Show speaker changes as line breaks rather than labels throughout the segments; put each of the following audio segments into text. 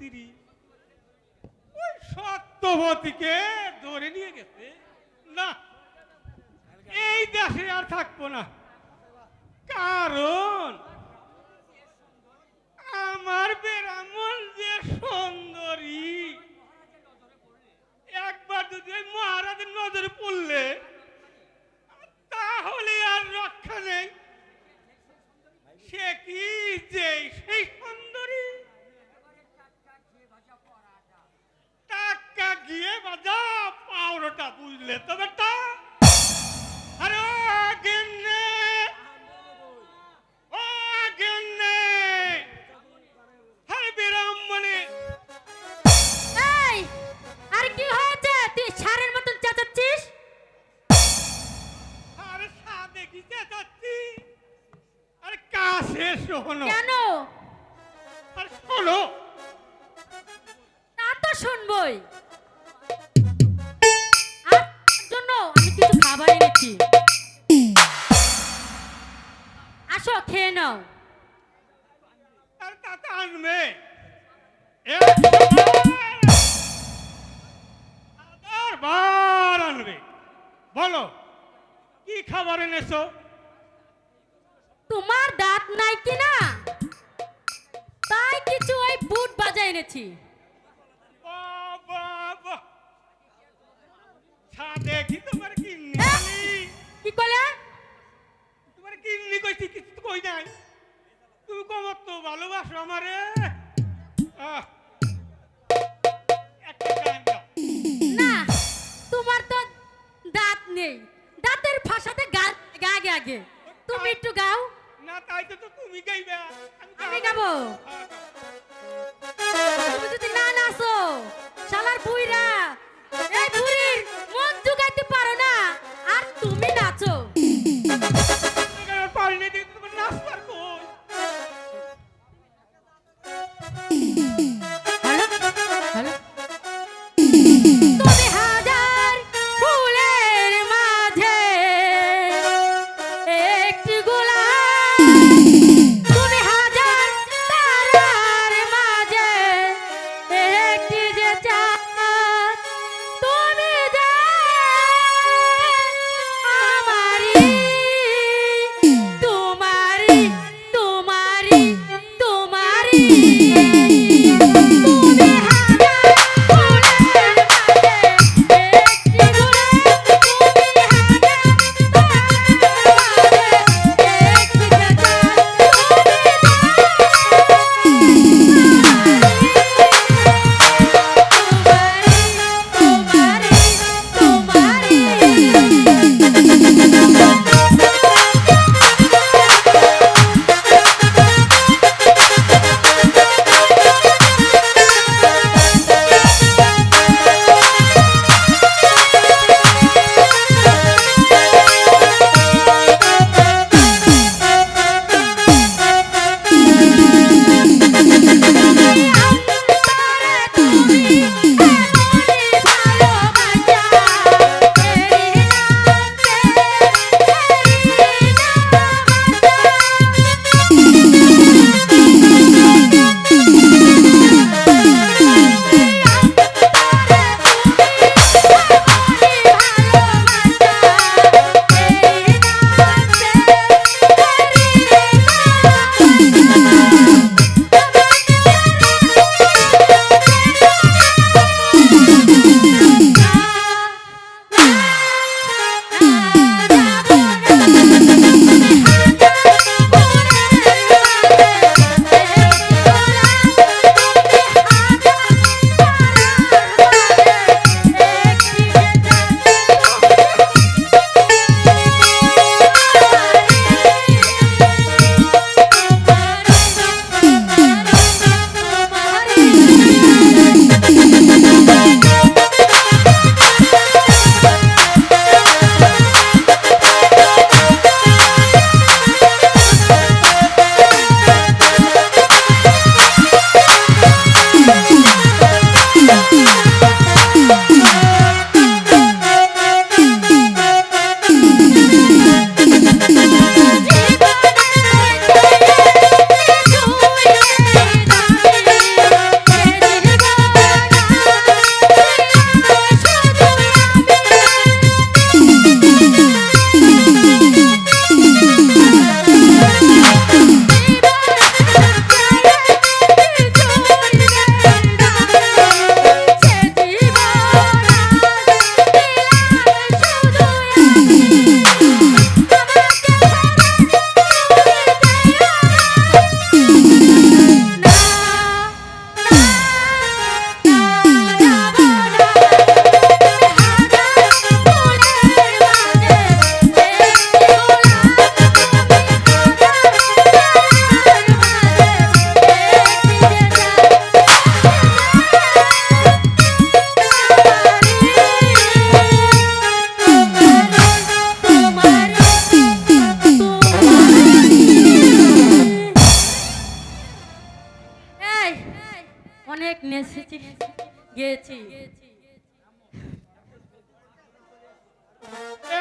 স্ত্রী ওই সত্যবতীকে ধরে নিয়ে গেছে। না, এই দেশে আর থাকব না। কারণ আমার বেরামন যে সুন্দরী, একবার যদি মহারাজের নজরে পড়লে, তাহলে আর রক্ষা নেই। সে কি যে সেই সুন্দরী টাকা গিয়ে বাজা পাউরোটা বুঝলে তো বেটা? কিছু
খাবার এনেছি আসো খেয়ে নাও।
আনবে। বার আনবে। বলো কি খাবার এনেছো?
তোমার দাঁত নাই কি না তাই কিছু ওই বুট বাজা এনেছি।
কি তোমার কিন্নি।
কি করলে
তোমার কিন্নি কইছি কিছু তো কই নাই। তুমি কমত তো ভালোবাসো আমারে। একটা গান গাও।
না তোমার তো দাঁত নেই। দাঁতের ফাঁসাতে গাল গা আগে আগে তুমি একটু গাও।
না তাই তো তো তুমি গাইবে।
আমি গাবো?
হ্যাঁ,
তুমি যদি না নাচো শালার বুইরা এই বুড়ির মন জুগাইতে পারো না। আর তুমি নাচো।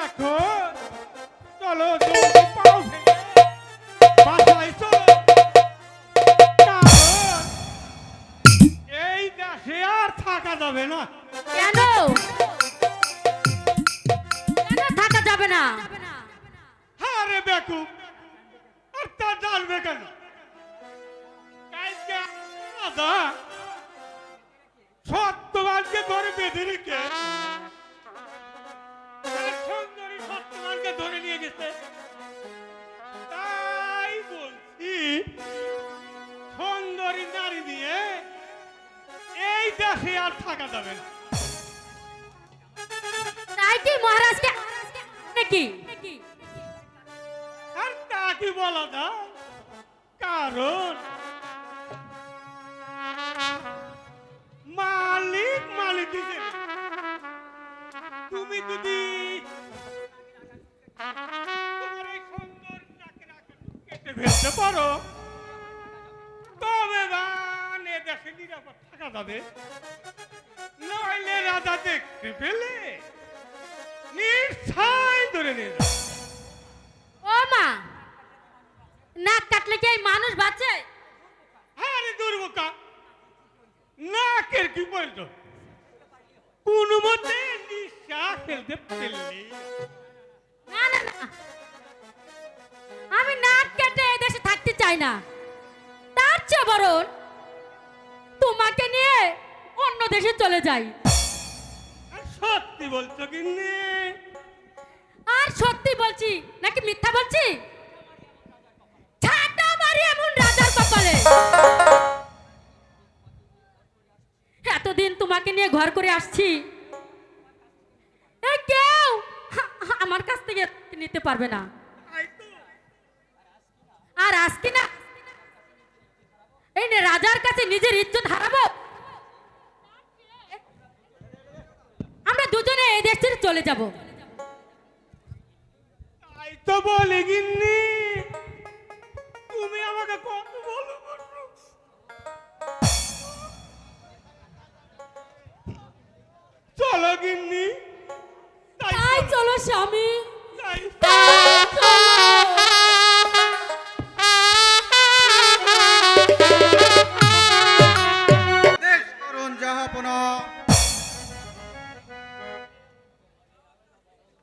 এখন চলো পাও বাসায় চলো। এই দেশে আর থাকা যাবে না।
কেন? কেন থাকা যাবে না?
আরে বেকু আর তা জানবে কেন? কালকে দাদা সত্যবানকে ধরে বেঁধে রেখে সুন্দরী সত্যবানকে ধরে নিয়ে গেছে। তাই বলছি সুন্দরী নারী দিয়ে এই দেশে আর থাকা যাবে না।
তাই কি মহারাজকে নাকি?
আর তা কি বলা যায়? কারণ তুমি যদি তোমার এই সুন্দর কেটে ফেলতে পারো তবে বান এ দেশে নিরাপদ থাকা যাবে। নইলে রাজা দেখতে পেলে নিশ্চয় ধরে নিয়ে
ও মা নাক কাটলে কি এই মানুষ বাঁচে?
আরে দুর্বোকা নাকের কি বলতো ফেলতে পেললি
না না না। আমি নাক কেটে এই দেশে থাকতে চাই না। তার চেয়ে বরং তোমাকে নিয়ে অন্য দেশে চলে যাই।
আর সত্যি বলছো কি
আর সত্যি বলছি নাকি মিথ্যা বলছি? ছাটা মারি এমন রাজার কপালে। এতদিন তোমাকে নিয়ে ঘর করে আসছি। কেউ? আমার কাছ থেকে নিতে পারবে না। আর না এই রাজার কাছে নিজের ইজ্জত হারাবো? আমরা দুজনে এই দেশ ছেড়ে চলে
তো বলে গিন্নি, তুমি আমাকে কত ভালো চলো গিন্নি
স্বামী।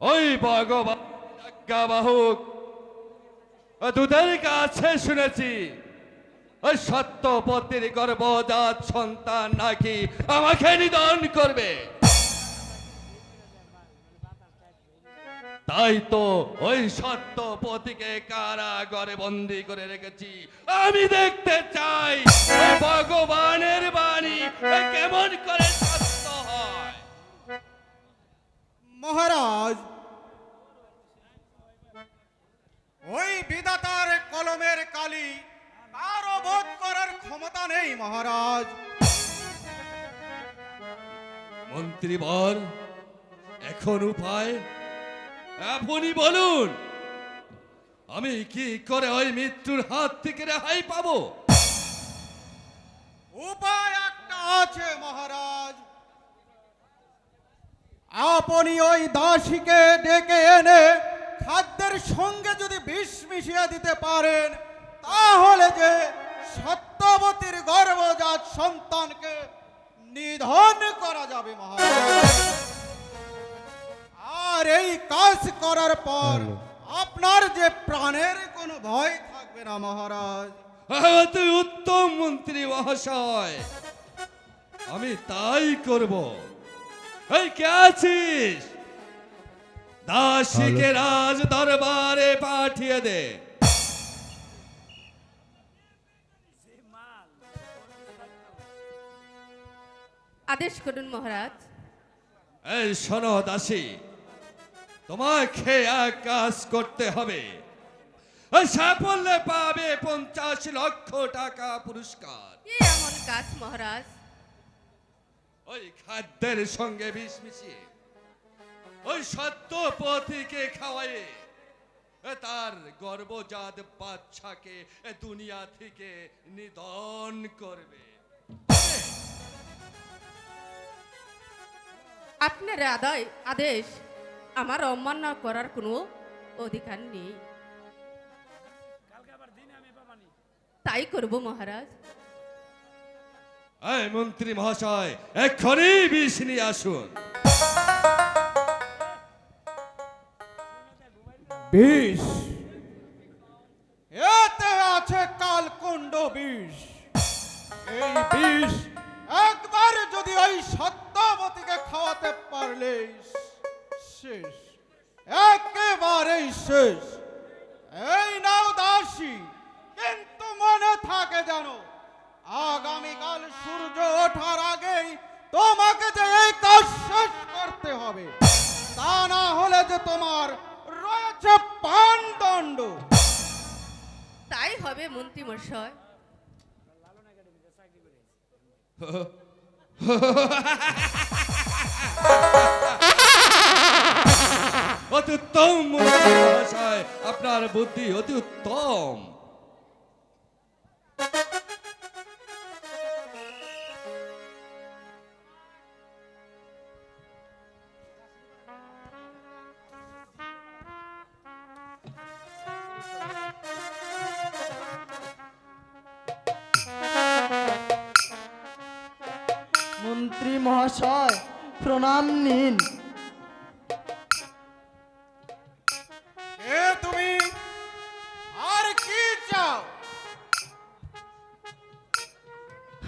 ওই ভগবান বাহুক। দুধের কাছে শুনেছি ওই সত্যপতির গর্ভজাত সন্তান নাকি আমাকে নিধন করবে? তাই তো ওই সত্য সত্যপতিকে কারাগারে বন্দি করে রেখেছি। আমি দেখতে চাই ভগবানের বাণী কেমন করে সত্য হয়।
মহারাজ ওই বিধাতার কলমের কালি কারও বোধ করার ক্ষমতা নেই মহারাজ।
মন্ত্রী বর এখন উপায় আপনি বলুন, আমি কি করে ওই মৃত্যুর হাত থেকে রেহাই পাবো?
উপায় একটা আছে, মহারাজ। আপনি ওই দাসীকে ডেকে এনে খাদ্যের সঙ্গে যদি বিষ মিশিয়ে দিতে পারেন, তাহলে যে সত্যবতীর গর্ভজাত সন্তানকে নিধন করা যাবে, মহারাজ। এই কাজ করার পর আপনার যে প্রাণের কোনো ভয় থাকবে না মহারাজ।
তুই উত্তম মন্ত্রী মহাশয়। আমি তাই করব। এই কে আছিস? দাসীকে রাজ দরবারে পাঠিয়ে দে।
আদেশ করুন মহারাজ।
এই শোনো দাসী। তোমাকে এক কাজ করতে হবে। ওই সাফল্যে পাবে পঞ্চাশ লক্ষ টাকা পুরস্কার।
এমন কাজ মহারাজ।
ওই খাদ্যের সঙ্গে বিষ মিশিয়ে ওই সত্য পথিকে খাওয়ায়ে তার গর্ভজাত বাচ্চাকে দুনিয়া থেকে নিধন করবে।
আপনার আদায় আদেশ। আমার অমান্য করার কোনো অধিকার নেই। তাই করব মহারাজ।
মন্ত্রী মহাশয় এক্ষুনি বিষ নিয়ে আসুন।
বিষ? এতে আছে কালকুণ্ড বিষ। এই বিষ? একবার যদি ওই সত্যবতীকে খাওয়াতে পারলে শেষ একেবারেই শেষ এই নাও দাসী কিন্তু মনে থাকে জানো আগামীকাল সূর্য ওঠার আগেই তোমাকে যে এই কাজ শেষ করতে হবে তা না হলে যে তোমার রয়েছে পানদণ্ড
তাই হবে মন্ত্রী মশাই
অতি উত্তম মহাশয়। আপনার বুদ্ধি অতি উত্তম।
মন্ত্রী মহাশয় প্রণাম নিন।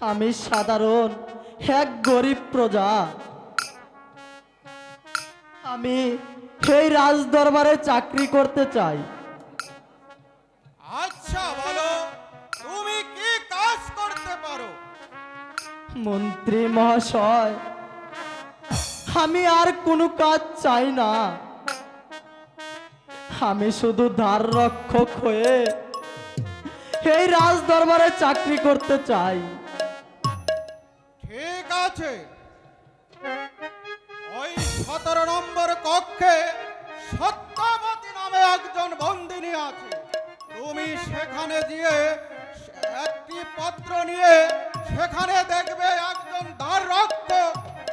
আমি সাধারণ এক গরিব প্রজা। আমি সেই রাজ দরবারে চাকরি করতে চাই।
আচ্ছা বলো তুমি কি কাজ করতে পারো?
মন্ত্রী মহাশয় আমি আর কোনো কাজ চাই না। আমি শুধু ধার রক্ষক হয়ে এই রাজ দরবারে চাকরি করতে চাই।
আছে? ওই সতেরো নম্বর কক্ষে সত্যবতী নামে একজন বন্দিনী আছে। তুমি সেখানে গিয়ে একটি পত্র নিয়ে সেখানে দেখবে একজন দ্বার রক্ত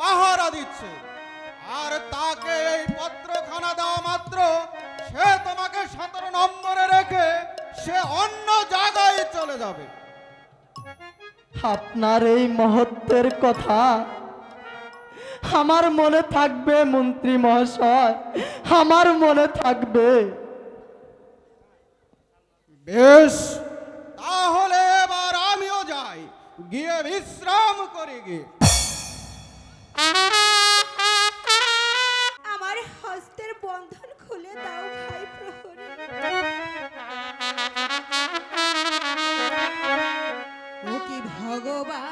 পাহারা দিচ্ছে। আর তাকে এই পত্রখানা দেওয়া মাত্র সে তোমাকে সতেরো নম্বরে রেখে সে অন্য জায়গায় চলে যাবে।
আপনার এই মহত্বের কথা আমার মনে থাকবে মন্ত্রী মহাশয় আমার মনে থাকবে।
বেশ তাহলে এবার আমিও যাই গিয়ে বিশ্রাম করি গিয়ে
আমার হস্তের বন্ধন খুলে দাও ভগবান।